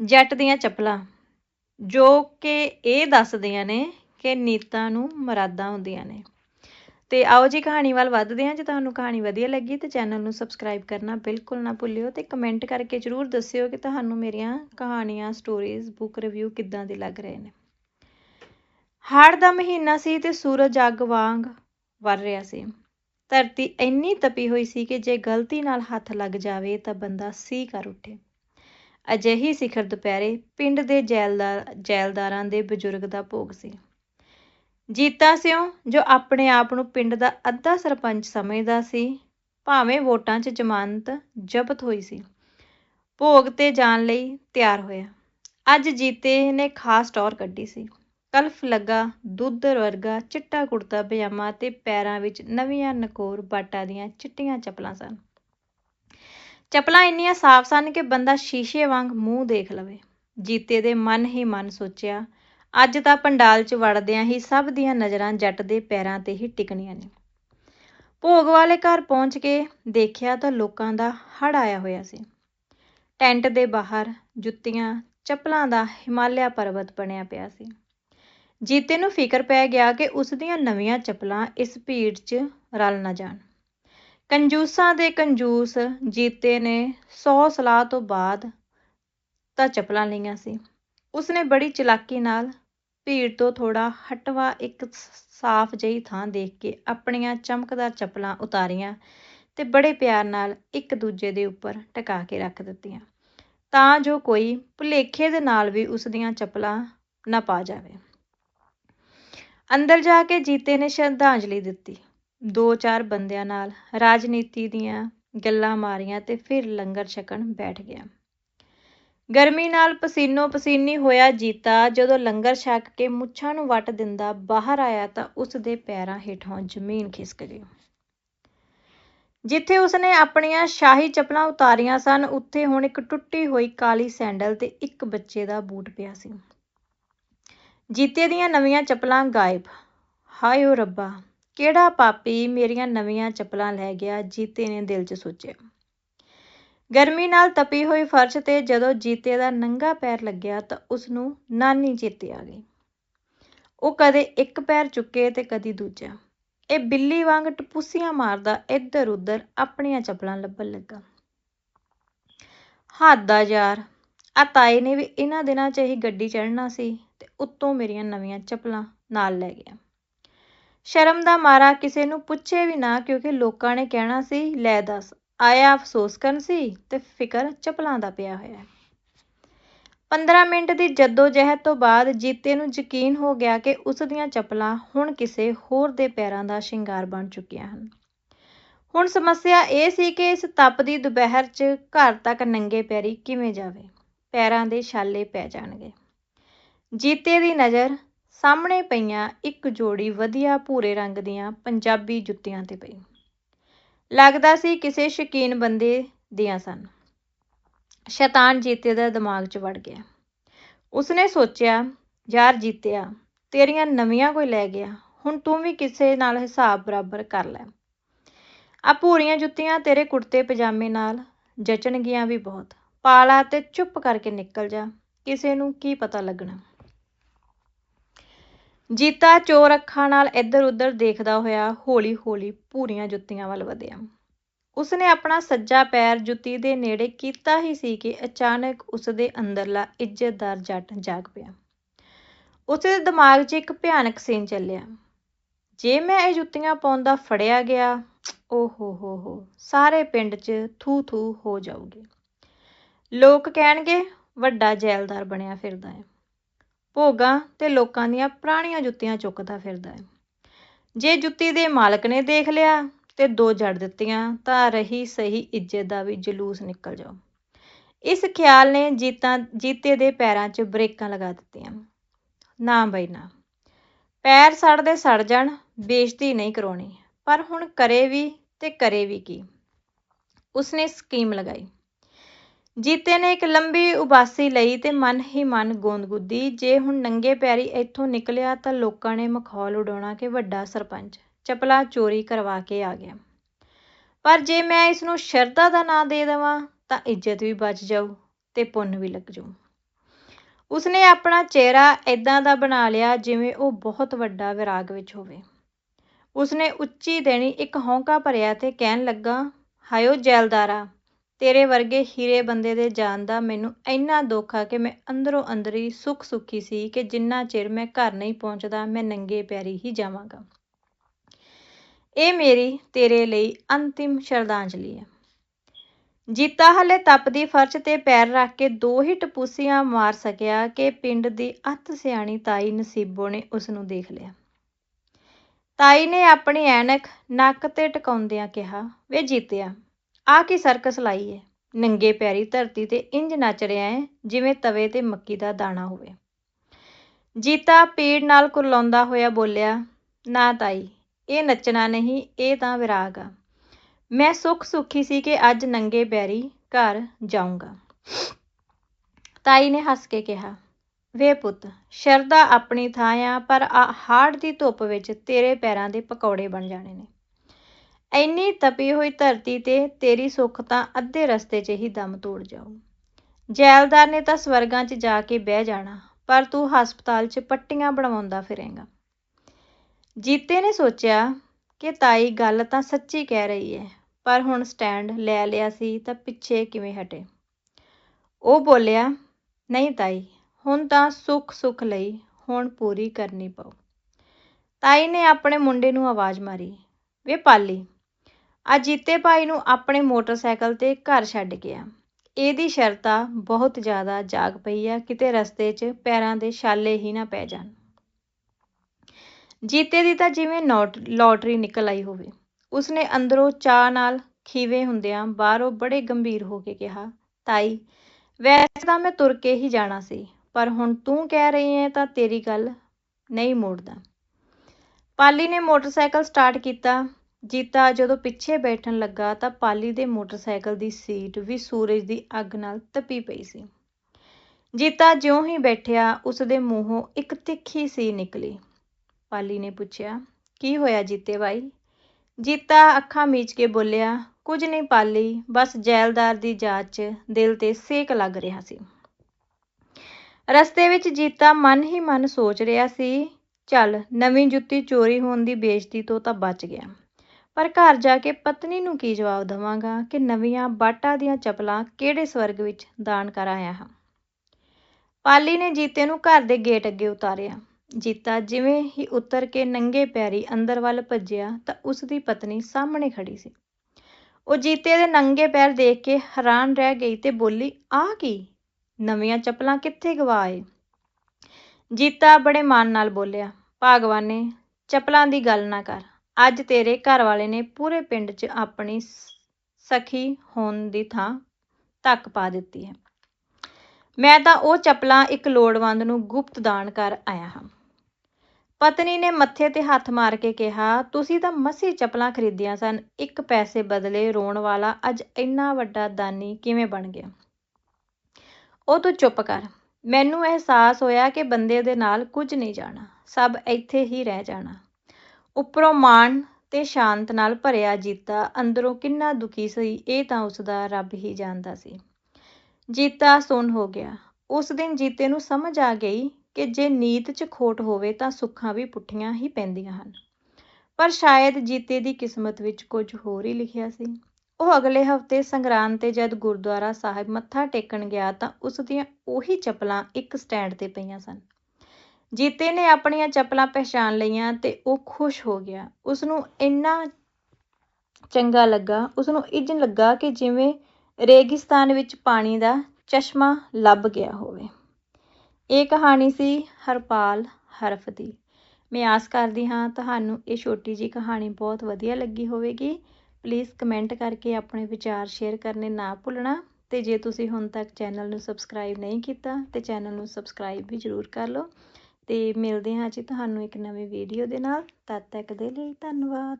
ਜੱਟ ਦੀਆਂ ਚੱਪਲਾਂ, ਜੋ ਕਿ ਇਹ ਦੱਸਦੀਆਂ ਨੇ ਕਿ ਨੀਤਾਂ ਨੂੰ ਮਰਾਦਾਂ ਹੁੰਦੀਆਂ ਨੇ। ਤੇ ਆਓ ਜੀ ਕਹਾਣੀ ਵੱਲ ਵੱਧਦੇ ਹਾਂ, ਜੇ ਤੁਹਾਨੂੰ ਕਹਾਣੀ ਵਧੀਆ ਲੱਗੀ ਤੇ ਚੈਨਲ ਨੂੰ ਸਬਸਕ੍ਰਾਈਬ ਕਰਨਾ ਬਿਲਕੁਲ ਨਾ ਭੁੱਲਿਓ ਤੇ ਕਮੈਂਟ ਕਰਕੇ ਜਰੂਰ ਦੱਸਿਓ ਕਿ ਤੁਹਾਨੂੰ ਮੇਰੀਆਂ ਕਹਾਣੀਆਂ ਸਟੋਰੀਜ਼ ਬੁੱਕ ਰਿਵਿਊ ਕਿੱਦਾਂ ਦੇ ਲੱਗ ਰਹੇ ਨੇ। ਹਾੜ ਦਾ ਮਹੀਨਾ ਸੀ ਤੇ ਸੂਰਜ ਅੱਗ ਵਾਂਗ ਵਰ ਰਿਹਾ ਸੀ। ਧਰਤੀ ਇੰਨੀ ਤਪੀ ਹੋਈ ਸੀ ਕਿ ਜੇ ਗਲਤੀ ਨਾਲ ਹੱਥ ਲੱਗ ਜਾਵੇ ਤਾਂ ਬੰਦਾ ਸੀ ਕਰ ਉੱਠੇ। ਅਜਿਹੀ ਸਿਖਰ ਦੁਪਹਿਰੇ ਪਿੰਡ ਦੇ ਜੈਲਦਾਰ, ਜੈਲਦਾਰਾਂ ਦੇ ਬਜ਼ੁਰਗ ਦਾ ਭੋਗ ਸੀ। ਜੀਤਾ ਸਿਉ, ਜੋ ਆਪਣੇ ਆਪ ਨੂੰ ਪਿੰਡ ਦਾ ਅੱਧਾ ਸਰਪੰਚ ਸਮਝਦਾ ਸੀ, ਭਾਵੇਂ ਵੋਟਾਂ 'ਚ ਜ਼ਮਾਨਤ ਜ਼ਬਤ ਹੋਈ ਸੀ, ਭੋਗ ਤੇ ਜਾਣ ਲਈ ਤਿਆਰ ਹੋਇਆ। ਅੱਜ ਜੀਤੇ ਨੇ ਖਾਸ ਟੌਰ ਕੱਢੀ ਸੀ। ਕਲਫ ਲੱਗਾ, ਦੁੱਧ ਵਰਗਾ, ਚਿੱਟਾ ਕੁੜਤਾ, ਪਜਾਮਾ ਤੇ ਪੈਰਾਂ ਵਿੱਚ ਨਵੀਆਂ ਨਕੋਰ ਬਾਟਾ ਦੀਆਂ ਚਿੱਟੀਆਂ ਚੱਪਲਾਂ ਸਨ। ਚੱਪਲਾਂ ਇੰਨੀਆਂ ਸਾਫ਼ ਸਨ ਕਿ ਬੰਦਾ ਸ਼ੀਸ਼ੇ ਵਾਂਗ ਮੂੰਹ ਦੇਖ ਲਵੇ। ਜੀਤੇ ਦੇ ਮਨ ਹੀ ਮਨ ਸੋਚਿਆ, ਅੱਜ ਤਾਂ ਪੰਡਾਲ 'ਚ ਵੜਦਿਆਂ ਹੀ ਸਭ ਦੀਆਂ ਨਜ਼ਰਾਂ ਜੱਟ ਦੇ ਪੈਰਾਂ ਤੇ ਹੀ ਟਿਕਣੀਆਂ ਨੇ। ਭੋਗ ਵਾਲੇ ਘਰ ਪਹੁੰਚ ਕੇ ਦੇਖਿਆ ਤਾਂ ਲੋਕਾਂ ਦਾ ਹੜ ਆਇਆ ਹੋਇਆ ਸੀ। ਟੈਂਟ ਦੇ ਬਾਹਰ ਜੁੱਤੀਆਂ, ਚੱਪਲਾਂ ਦਾ ਹਿਮਾਲਿਆ ਪਰਬਤ ਬਣਿਆ ਪਿਆ ਸੀ। ਜੀਤੇ ਨੂੰ ਫਿਕਰ ਪੈ ਗਿਆ ਕਿ ਉਸ ਦੀਆਂ ਨਵੀਆਂ ਚੱਪਲਾਂ ਇਸ ਭੀੜ 'ਚ ਰਲ ਨਾ ਜਾਣ। ਕੰਜੂਸਾਂ ਦੇ ਕੰਜੂਸ ਜੀਤੇ ਨੇ 100 ਸਲਾਹ ਤੋਂ ਬਾਅਦ ਤਾਂ ਚੱਪਲਾਂ ਲਈਆਂ ਸੀ। ਉਸਨੇ ਬੜੀ ਚਲਾਕੀ ਨਾਲ ਭੀੜ ਤੋਂ ਥੋੜਾ ਹਟਵਾ ਇੱਕ ਸਾਫ਼ ਜਿਹੀ ਥਾਂ ਦੇਖ ਕੇ ਆਪਣੀਆਂ ਚਮਕਦਾਰ ਚੱਪਲਾਂ ਉਤਾਰੀਆਂ ਤੇ ਬੜੇ ਪਿਆਰ ਨਾਲ ਇੱਕ ਦੂਜੇ ਦੇ ਉੱਪਰ ਟਿਕਾ ਕੇ ਰੱਖ ਦਿੱਤੀਆਂ। ਤਾਂ ਜੋ ਕੋਈ ਭੁਲੇਖੇ ਦੇ ਨਾਲ ਵੀ ਉਸ ਦੀਆਂ ਚੱਪਲਾਂ ਨਾ ਪਾ ਜਾਵੇ। ਅੰਦਰ ਜਾ ਕੇ ਜੀਤੇ ਨੇ ਸ਼ਰਧਾਂਜਲੀ ਦਿੱਤੀ। ਦੋ ਚਾਰ ਬੰਦਿਆਂ ਨਾਲ ਰਾਜਨੀਤੀ ਦੀਆਂ ਗੱਲਾਂ ਮਾਰੀਆਂ ਤੇ ਫਿਰ ਲੰਗਰ ਛਕਣ ਬੈਠ ਗਿਆ। ਗਰਮੀ ਨਾਲ ਪਸੀਨੋ ਪਸੀਨੀ ਹੋਇਆ ਜੀਤਾ। ਜਦੋਂ ਲੰਗਰ ਛਕ ਕੇ ਮੁੱਛਾਂ ਨੂੰ ਵੱਟ ਦਿੰਦਾ ਬਾਹਰ ਆਇਆ ਤਾਂ ਉਸ ਦੇ ਪੈਰਾਂ ਹੇਠੋਂ ਜ਼ਮੀਨ ਖਿਸਕ ਗਈ। ਜਿੱਥੇ ਉਸਨੇ ਆਪਣੀਆਂ ਸ਼ਾਹੀ ਚੱਪਲਾਂ ਉਤਾਰੀਆਂ ਸਨ, ਉੱਥੇ ਹੁਣ ਇੱਕ ਟੁੱਟੀ ਹੋਈ ਕਾਲੀ ਸੈਂਡਲ ਤੇ ਇੱਕ ਬੱਚੇ ਦਾ ਬੂਟ ਪਿਆ ਸੀ। ਜੀਤੇ ਦੀਆਂ ਨਵੀਆਂ ਚੱਪਲਾਂ ਗਾਇਬ। ਹਾਏ ਓ ਰੱਬਾ! ਕਿਹੜਾ ਪਾਪੀ ਮੇਰੀਆਂ ਨਵੀਆਂ ਚੱਪਲਾਂ ਲੈ ਗਿਆ ਜੀਤੇ ਨੇ ਦਿਲ 'ਚ ਸੋਚਿਆ। ਗਰਮੀ ਨਾਲ ਤਪੀ ਹੋਈ ਫਰਸ਼ ਤੇ ਜਦੋਂ ਜੀਤੇ ਦਾ ਨੰਗਾ ਪੈਰ ਲੱਗਿਆ ਤਾਂ ਉਸ ਨੂੰ ਨਾਨੀ ਚੇਤੇ ਆ ਗਈ। ਉਹ ਕਦੇ ਇੱਕ ਪੈਰ ਚੁੱਕੇ ਤੇ ਕਦੀ ਦੂਜਾ। ਇਹ ਬਿੱਲੀ ਵਾਂਗ ਟਪੂਸੀਆਂ ਮਾਰਦਾ ਇੱਧਰ ਉੱਧਰ ਆਪਣੀਆਂ ਚੱਪਲਾਂ ਲੱਭਣ ਲੱਗਾ। ਹੱਦ ਆ ਯਾਰ ਆ ਤਾਏ ਨੇ ਵੀ ਇਹਨਾਂ ਦਿਨਾਂ 'ਚ ਹੀ ਗੱਡੀ ਚੜ੍ਹਨਾ ਸੀ ਤੇ ਉੱਤੋਂ ਮੇਰੀਆਂ ਨਵੀਆਂ ਚੱਪਲਾਂ ਨਾਲ ਲੈ ਗਿਆ। ਸ਼ਰਮ ਦਾ ਮਾਰਾ ਕਿਸੇ ਨੂੰ ਪੁੱਛੇ ਵੀ ਨਾ ਕਿਉਂਕਿ ਲੋਕਾਂ ਨੇ ਕਹਿਣਾ ਸੀ, ਲੈ ਦੱਸ, ਆਇਆ ਅਫਸੋਸ ਕਰਨ ਸੀ ਤੇ ਫਿਕਰ ਚੱਪਲਾਂ ਦਾ ਪਿਆ ਹੋਇਆ 15 ਮਿੰਟ ਦੀ ਜਹਿਦ ਤੋਂ ਬਾਅਦ ਜੀਤੇ ਨੂੰ ਯਕੀਨ ਹੋ ਗਿਆ ਕਿ ਉਸ ਦੀਆਂ ਚੱਪਲਾਂ ਹੁਣ ਕਿਸੇ ਹੋਰ ਦੇ ਪੈਰਾਂ ਦਾ ਸ਼ਿੰਗਾਰ ਬਣ ਚੁੱਕੀਆਂ ਹਨ। ਹੁਣ ਸਮੱਸਿਆ ਇਹ ਸੀ ਕਿ ਇਸ ਤਪਦੀ ਦੁਪਹਿਰ 'ਚ ਘਰ ਤੱਕ ਨੰਗੇ ਪੈਰੀ ਕਿਵੇਂ ਜਾਵੇ? ਪੈਰਾਂ ਦੇ ਛਾਲੇ ਪੈ ਜਾਣਗੇ। ਜੀਤੇ ਦੀ ਨਜ਼ਰ ਸਾਹਮਣੇ ਪਈਆਂ ਇੱਕ ਜੋੜੀ ਵਧੀਆ ਭੂਰੇ ਰੰਗ ਦੀਆਂ ਪੰਜਾਬੀ ਜੁੱਤੀਆਂ ਤੇ ਪਈ। ਲੱਗਦਾ ਸੀ ਕਿਸੇ ਸ਼ਕੀਨ ਬੰਦੇ ਦੀਆਂ ਸਨ। ਸ਼ੈਤਾਨ ਜੀਤੇ ਦਾ ਦਿਮਾਗ 'ਚ ਵੜ ਗਿਆ। ਉਸਨੇ ਸੋਚਿਆ, ਯਾਰ ਜੀਤਿਆ, ਤੇਰੀਆਂ ਨਵੀਆਂ ਕੋਈ ਲੈ ਗਿਆ, ਹੁਣ ਤੂੰ ਵੀ ਕਿਸੇ ਨਾਲ ਹਿਸਾਬ ਬਰਾਬਰ ਕਰ ਲੈ। ਆ ਭੂਰੀਆਂ ਜੁੱਤੀਆਂ ਤੇਰੇ ਕੁੜਤੇ ਪਜਾਮੇ ਨਾਲ ਜਚਣਗੀਆਂ ਵੀ ਬਹੁਤ। ਪਾਲਾ ਤੇ ਚੁੱਪ ਕਰਕੇ ਨਿਕਲ ਜਾ, ਕਿਸੇ ਨੂੰ ਕੀ ਪਤਾ ਲੱਗਣਾ। ਜੀਤਾ ਚੋਰ ਅੱਖਾਂ ਨਾਲ ਇੱਧਰ-ਉੱਧਰ ਦੇਖਦਾ ਹੋਇਆ ਹੌਲੀ-ਹੌਲੀ ਭੂਰੀਆਂ ਜੁੱਤੀਆਂ ਵੱਲ ਵਧਿਆ। ਉਸਨੇ ਆਪਣਾ ਸੱਜਾ ਪੈਰ ਜੁੱਤੀ ਦੇ ਨੇੜੇ ਕੀਤਾ ਹੀ ਸੀ ਕਿ ਅਚਾਨਕ ਉਸਦੇ ਅੰਦਰਲਾ ਇੱਜ਼ਤਦਾਰ ਜੱਟ ਜਾਗ ਪਿਆ। ਉਸਦੇ ਦਿਮਾਗ 'ਚ ਇੱਕ ਭਿਆਨਕ ਸੀਨ ਚੱਲਿਆ। ਜੇ ਮੈਂ ਇਹ ਜੁੱਤੀਆਂ ਪਾਉਂਦਾ ਫੜਿਆ ਗਿਆ, ਓ ਹੋ ਹੋ ਹੋ ਸਾਰੇ ਪਿੰਡ 'ਚ ਥੂ-ਥੂ ਹੋ ਜਾਊਗੀ। ਲੋਕ ਕਹਿਣਗੇ ਵੱਡਾ ਜੈਲਦਾਰ ਬਣਿਆ ਫਿਰਦਾ ਹੈ। ਭੋਗਾਂ ਤੇ ਲੋਕਾਂ ਦੀਆਂ ਪੁਰਾਣੀਆਂ ਜੁੱਤੀਆਂ ਚੁੱਕਦਾ ਫਿਰਦਾ ਹੈ। ਜੇ ਜੁੱਤੀ ਦੇ ਮਾਲਕ ਨੇ ਦੇਖ ਲਿਆ ਤੇ ਦੋ ਜੜ ਦਿੱਤੀਆਂ, ਤਾਂ ਰਹੀ ਸਹੀ ਇੱਜ਼ਤ ਦਾ ਵੀ ਜਲੂਸ ਨਿਕਲ ਜਾਓ। ਇਸ ਖਿਆਲ ਨੇ ਜੀਤਾਂ, ਜੀਤੇ ਦੇ ਪੈਰਾਂ 'ਚ ਬ੍ਰੇਕਾਂ ਲਗਾ ਦਿੱਤੀਆਂ। ਨਾ ਬਈ ਨਾ, ਪੈਰ ਸੜਦੇ ਸੜ ਜਾਣ, ਬੇਇੱਜ਼ਤੀ ਨਹੀਂ ਕਰਾਉਣੀ। ਪਰ ਹੁਣ ਕਰੇ ਵੀ ਤੇ ਕਰੇ ਵੀ ਕੀ? ਉਸਨੇ ਸਕੀਮ ਲਗਾਈ। ਜੀਤੇ ਨੇ ਇੱਕ ਲੰਬੀ ਉਬਾਸੀ ਲਈ ਤੇ ਮਨ ਹੀ ਮਨ ਗੋਂਦਗੁੱਦੀ ਜੇ ਹੁਣ ਨੰਗੇ ਪੈਰੀ ਇੱਥੋਂ ਨਿਕਲਿਆ ਤਾਂ ਲੋਕਾਂ ਨੇ ਮਖੌਲ ਉਡਾਉਣਾ ਕਿ ਵੱਡਾ ਸਰਪੰਚ। ਚਪਲਾ ਚੋਰੀ ਕਰਵਾ ਕੇ ਆ ਗਿਆ। ਪਰ ਜੇ ਮੈਂ ਇਸ ਨੂੰ ਸ਼ਰਧਾ ਦਾ ਨਾਂ ਦੇ ਦੇਵਾਂ ਤਾਂ ਇੱਜ਼ਤ ਵੀ ਬਚ ਜਾਊ ਤੇ ਪੁੰਨ ਵੀ ਲੱਗ ਜਾਊ। ਉਸਨੇ ਆਪਣਾ ਚਿਹਰਾ ਏਦਾਂ ਦਾ ਬਣਾ ਲਿਆ ਜਿਵੇਂ ਉਹ ਬਹੁਤ ਵੱਡਾ ਵਿਰਾਗ ਵਿੱਚ ਹੋਵੇ। ਉਸਨੇ ਉੱਚੀ ਦੇਣੀ ਇੱਕ ਹੌਂਕਾ ਭਰਿਆ ਤੇ ਕਹਿਣ ਲੱਗਾ, ਹਾਇਓ ਜੈਲਦਾਰਾ ਤੇਰੇ ਵਰਗੇ ਹੀਰੇ ਬੰਦੇ ਦੇ ਜਾਣ ਦਾ ਮੈਨੂੰ ਇੰਨਾ ਦੁੱਖ ਆ ਕਿ ਮੈਂ ਅੰਦਰੋਂ ਅੰਦਰੀ ਸੁੱਖ ਸੁੱਖੀ ਸੀ ਕਿ ਜਿੰਨਾ ਚਿਰ ਮੈਂ ਘਰ ਨਹੀਂ ਪਹੁੰਚਦਾ, ਮੈਂ ਨੰਗੇ ਪੈਰੀ ਹੀ ਜਾਵਾਂਗਾ। ਇਹ ਮੇਰੀ, ਤੇਰੇ ਲਈ ਅੰਤਿਮ ਸ਼ਰਧਾਂਜਲੀ ਹੈ ਜੀਤਾ ਹਲੇ ਤਪਦੀ ਫਰਸ਼ ਤੇ ਪੈਰ ਰੱਖ ਕੇ ਦੋ ਹੀ ਟਪੂਸੀਆਂ ਮਾਰ ਸਕਿਆ ਕਿ ਪਿੰਡ ਦੀ ਅੱਤ ਸਿਆਣੀ ਤਾਈ ਨਸੀਬੋ ਨੇ ਉਸ ਨੂੰ ਦੇਖ ਲਿਆ। ਤਾਈ ਨੇ ਆਪਣੀ ਐਨਕ ਨੱਕ ਤੇ ਟਿਕਾਉਂਦਿਆਂ ਕਿਹਾ, ਵੇ ਜੀਤਿਆ ਆ ਕੀ ਸਰਕਸ ਲਾਈ ਏ ਨੰਗੇ ਪੈਰੀ ਧਰਤੀ ਤੇ ਇੰਜ ਨੱਚ ਰਿਹਾ ਏ, ਜਿਵੇਂ ਤਵੇ ਤੇ ਮੱਕੀ ਦਾ ਦਾਣਾ ਹੋਵੇ। ਜੀਤਾ ਪੀੜ ਨਾਲ ਕੁਰਲਾਉਂਦਾ ਹੋਇਆ ਬੋਲਿਆ, ਨਾ ਤਾਈ, ਇਹ ਨੱਚਣਾ ਨਹੀਂ, ਇਹ ਤਾਂ ਵਿਰਾਗ ਆ। ਮੈਂ ਸੁੱਖ ਸੁੱਖੀ ਸੀ ਕਿ ਅੱਜ ਨੰਗੇ ਪੈਰੀ ਘਰ ਜਾਊਂਗਾ। ਤਾਈ ਨੇ ਹੱਸ ਕੇ ਕਿਹਾ, ਵੇ ਪੁੱਤ ਸ਼ਰਦਾ ਆਪਣੀ ਥਾਂ ਆ, ਪਰ ਆ ਹਾੜ ਦੀ ਧੁੱਪ ਵਿੱਚ ਤੇਰੇ ਪੈਰਾਂ ਦੇ ਪਕੌੜੇ ਬਣ ਜਾਣੇ ਨੇ। ਇੰਨੀ ਤਪੀ ਹੋਈ ਧਰਤੀ ਤੇ ਤੇਰੀ ਸੁੱਖ ਤਾਂ ਅੱਧੇ ਰਸਤੇ 'ਚ ਹੀ ਦਮ ਤੋੜ ਜਾਊ। ਜੈਲਦਾਰ ਨੇ ਤਾਂ ਸਵਰਗਾਂ 'ਚ ਜਾ ਕੇ ਬਹਿ ਜਾਣਾ, ਪਰ ਤੂੰ ਹਸਪਤਾਲ 'ਚ ਪੱਟੀਆਂ ਬਣਵਾਉਂਦਾ ਫਿਰੇਂਗਾ। ਜੀਤੇ ਨੇ ਸੋਚਿਆ ਕਿ ਤਾਈ ਗੱਲ ਤਾਂ ਸੱਚੀ ਕਹਿ ਰਹੀ ਹੈ ਪਰ ਹੁਣ ਸਟੈਂਡ ਲੈ ਲਿਆ ਸੀ ਤਾਂ ਪਿੱਛੇ ਕਿਵੇਂ ਹਟੇ। ਉਹ ਬੋਲਿਆ, ਨਹੀਂ ਤਾਈ, ਹੁਣ ਤਾਂ ਸੁੱਖ ਸੁੱਖ ਲਈ ਹੁਣ ਪੂਰੀ ਕਰਨੀ ਪਊ। ਤਾਈ ਨੇ ਆਪਣੇ ਮੁੰਡੇ ਨੂੰ ਆਵਾਜ਼ ਮਾਰੀ, ਵੇ ਪਾਲੀ ਅਜੀਤੇ ਭਾਈ ਨੂੰ ਆਪਣੇ ਮੋਟਰਸਾਈਕਲ ਤੇ ਘਰ ਛੱਡ ਗਿਆ ਇਹਦੀ ਸ਼ਰਤਾ ਬਹੁਤ ਜ਼ਿਆਦਾ ਜਾਗ ਪਈ ਆ, ਕਿਤੇ ਰਸਤੇ 'ਚ ਪੈਰਾਂ ਦੇ ਛਾਲੇ ਹੀ ਨਾ ਪੈ ਜਾਣ। ਜੀਤੇ ਦੀ ਤਾਂ ਜਿਵੇਂ ਲੋਟਰੀ ਨਿਕਲ ਆਈ ਹੋਵੇ। ਉਸਨੇ ਅੰਦਰੋਂ ਚਾਹ ਨਾਲ ਖੀਵੇ ਹੁੰਦਿਆਂ ਬਾਹਰੋਂ ਬੜੇ ਗੰਭੀਰ ਹੋ ਕੇ ਕਿਹਾ, ਤਾਈ, ਵੈਸੇ ਤਾਂ ਮੈਂ ਤੁਰ ਕੇ ਹੀ ਜਾਣਾ ਸੀ, ਪਰ ਹੁਣ ਤੂੰ ਕਹਿ ਰਹੀ ਹੈ ਤਾਂ ਤੇਰੀ ਗੱਲ ਨਹੀਂ ਮੋੜਦਾ। ਪਾਲੀ ਨੇ ਮੋਟਰਸਾਈਕਲ ਸਟਾਰਟ ਕੀਤਾ। ਜੀਤਾ ਜਦੋਂ ਪਿੱਛੇ ਬੈਠਣ ਲੱਗਾ ਤਾਂ ਪਾਲੀ ਦੇ ਮੋਟਰਸਾਈਕਲ ਦੀ ਸੀਟ ਵੀ ਸੂਰਜ ਦੀ ਅੱਗ ਨਾਲ ਤਪੀ ਪਈ ਸੀ। ਜੀਤਾ ਜਿਉਂ ਹੀ ਬੈਠਿਆ ਉਸ ਦੇ ਮੂੰਹੋਂ ਇੱਕ ਤਿੱਖੀ ਸੀ ਨਿਕਲੀ। ਪਾਲੀ ਨੇ ਪੁੱਛਿਆ, ਕੀ ਹੋਇਆ ਜੀਤੇ ਬਾਈ? ਜੀਤਾ ਅੱਖਾਂ ਮੀਚ ਕੇ ਬੋਲਿਆ, ਕੁਝ ਨਹੀਂ ਪਾਲੀ, ਬਸ ਜੈਲਦਾਰ ਦੀ ਜਾਂਚ 'ਚ ਦਿਲ ਤੇ ਸੇਕ ਲੱਗ ਰਿਹਾ ਸੀ। ਰਸਤੇ ਵਿੱਚ ਜੀਤਾ ਮਨ ਹੀ ਮਨ ਸੋਚ ਰਿਹਾ ਸੀ, ਚੱਲ, ਨਵੀਂ ਜੁੱਤੀ ਚੋਰੀ ਹੋਣ ਦੀ ਬੇਇੱਜ਼ਤੀ ਤੋਂ ਤਾਂ ਬਚ ਗਿਆ। ਪਰ ਘਰ ਜਾ ਕੇ ਪਤਨੀ ਨੂੰ ਕੀ ਜਵਾਬ ਦਵਾਂਗਾ ਕਿ ਨਵੀਆਂ ਬਾਟਾ ਦੀਆਂ ਚੱਪਲਾਂ ਕਿਹੜੇ ਸਵਰਗ ਵਿੱਚ ਦਾਨ ਕਰ ਆਇਆ ਹਾਂ? ਪਾਲੀ ਨੇ ਜੀਤੇ ਨੂੰ ਘਰ ਦੇ ਗੇਟ ਅੱਗੇ ਉਤਾਰਿਆ। ਜੀਤਾ ਜਿਵੇਂ ਹੀ ਉਤਰ ਕੇ ਨੰਗੇ ਪੈਰੀ ਅੰਦਰ ਵੱਲ ਭੱਜਿਆ ਤਾਂ ਉਸ ਦੀ ਪਤਨੀ ਸਾਹਮਣੇ ਖੜੀ ਸੀ। ਉਹ ਜੀਤੇ ਦੇ ਨੰਗੇ ਪੈਰ ਦੇਖ ਕੇ ਹੈਰਾਨ ਰਹਿ ਗਈ ਤੇ ਬੋਲੀ, ਆਹ ਕੀ? ਨਵੀਆਂ ਚੱਪਲਾਂ ਕਿੱਥੇ ਗਵਾਏ ਜੀਤਾ ਬੜੇ ਮਾਨ ਨਾਲ ਬੋਲਿਆ, ਭਾਗਵਾਨੇ, ਚੱਪਲਾਂ ਦੀ ਗੱਲ ਨਾ ਕਰ। ਅੱਜ ਤੇਰੇ ਘਰ ਵਾਲੇ ਨੇ ਪੂਰੇ ਪਿੰਡ 'ਚ ਆਪਣੀ ਸਖੀ ਹੋਣ ਦੀ ਥਾਂ ਧੱਕ ਪਾ ਦਿੱਤੀ ਹੈ। ਮੈਂ ਤਾਂ ਉਹ ਚੱਪਲਾਂ ਇੱਕ ਲੋੜਵੰਦ ਨੂੰ ਗੁਪਤ ਦਾਨ ਕਰ ਆਇਆ ਹਾਂ। ਪਤਨੀ ਨੇ ਮੱਥੇ ਤੇ ਹੱਥ ਮਾਰ ਕੇ ਕਿਹਾ, ਤੁਸੀਂ ਤਾਂ ਮਸੀ ਚੱਪਲਾਂ ਖਰੀਦੀਆਂ ਸਨ, ਇੱਕ ਪੈਸੇ ਬਦਲੇ ਰੋਣ ਵਾਲਾ ਅੱਜ ਇੰਨਾ ਵੱਡਾ ਦਾਨੀ ਕਿਵੇਂ ਬਣ ਗਿਆ? ਉਹ ਤੂੰ ਚੁੱਪ ਕਰ। ਮੈਨੂੰ ਅਹਿਸਾਸ ਹੋਇਆ ਕਿ ਬੰਦੇ ਦੇ ਨਾਲ ਕੁਝ ਨਹੀਂ ਜਾਣਾ, ਸਭ ਇੱਥੇ ਹੀ ਰਹਿ ਜਾਣਾ। ਉੱਪਰੋਂ ਮਾਣ ਤੇ ਸ਼ਾਂਤ ਨਾਲ ਭਰਿਆ ਜੀਤਾ ਅੰਦਰੋਂ ਕਿੰਨਾ ਦੁਖੀ ਸੀ, ਇਹ ਤਾਂ ਉਸ ਦਾ ਰੱਬ ਹੀ ਜਾਣਦਾ ਸੀ। ਜੀਤਾ ਸੁਣ ਹੋ ਗਿਆ। ਉਸ ਦਿਨ ਜੀਤੇ ਨੂੰ ਸਮਝ ਆ ਗਈ ਕਿ ਜੇ ਨੀਤ 'ਚ ਖੋਟ ਹੋਵੇ ਤਾਂ ਸੁੱਖਾਂ ਵੀ ਪੁੱਠੀਆਂ ਹੀ ਪੈਂਦੀਆਂ ਹਨ। ਪਰ ਸ਼ਾਇਦ ਜੀਤੇ ਦੀ ਕਿਸਮਤ ਵਿੱਚ ਕੁਝ ਹੋਰ ਹੀ ਲਿਖਿਆ ਸੀ। ਉਹ ਅਗਲੇ ਹਫ਼ਤੇ ਸੰਗਰਾਂਦ ਤੇ ਜਦ ਗੁਰਦੁਆਰਾ ਸਾਹਿਬ ਮੱਥਾ ਟੇਕਣ ਗਿਆ ਤਾਂ ਉਸ ਦੀਆਂ ਉਹੀ ਚੱਪਲਾਂ ਇੱਕ ਸਟੈਂਡ ਤੇ ਪਈਆਂ ਸਨ। ਜੀਤੇ ਨੇ ਆਪਣੀਆਂ ਚੱਪਲਾਂ ਪਹਿਚਾਣ ਲਈਆਂ ਤੇ ਉਹ ਖੁਸ਼ ਹੋ ਗਿਆ। ਉਸ ਨੂੰ ਇੰਨਾ ਚੰਗਾ ਲੱਗਾ ਉਸ ਨੂੰ ਇੰਜ ਲੱਗਾ ਕਿ ਜਿਵੇਂ ਰੇਗਿਸਤਾਨ ਵਿੱਚ ਪਾਣੀ ਦਾ ਚਸ਼ਮਾ ਲੱਭ ਗਿਆ ਹੋਵੇ। ਇਹ ਕਹਾਣੀ ਸੀ ਹਰਪਾਲ ਹਰਫ ਦੀ। ਮੈਂ ਆਸ ਕਰਦੀ ਹਾਂ ਤੁਹਾਨੂੰ ਇਹ ਛੋਟੀ ਜੀ ਕਹਾਣੀ ਬਹੁਤ ਵਧੀਆ ਲੱਗੀ ਹੋਵੇਗੀ। ਪਲੀਜ਼ ਕਮੈਂਟ ਕਰਕੇ ਆਪਣੇ ਵਿਚਾਰ ਸ਼ੇਅਰ ਕਰਨੇ ਨਾ ਭੁੱਲਣਾ ਤੇ ਜੇ ਤੁਸੀਂ ਹੁਣ ਤੱਕ ਚੈਨਲ ਨੂੰ ਸਬਸਕ੍ਰਾਈਬ ਨਹੀਂ ਕੀਤਾ ਤੇ ਚੈਨਲ ਨੂੰ ਸਬਸਕ੍ਰਾਈਬ ਵੀ ਜ਼ਰੂਰ ਕਰ ਲਓ। ਅਤੇ ਮਿਲਦੇ ਹਾਂ ਜੀ ਤੁਹਾਨੂੰ ਇੱਕ ਨਵੀਂ ਵੀਡੀਓ ਦੇ ਨਾਲ, ਤਦ ਤੱਕ ਦੇ ਲਈ ਧੰਨਵਾਦ।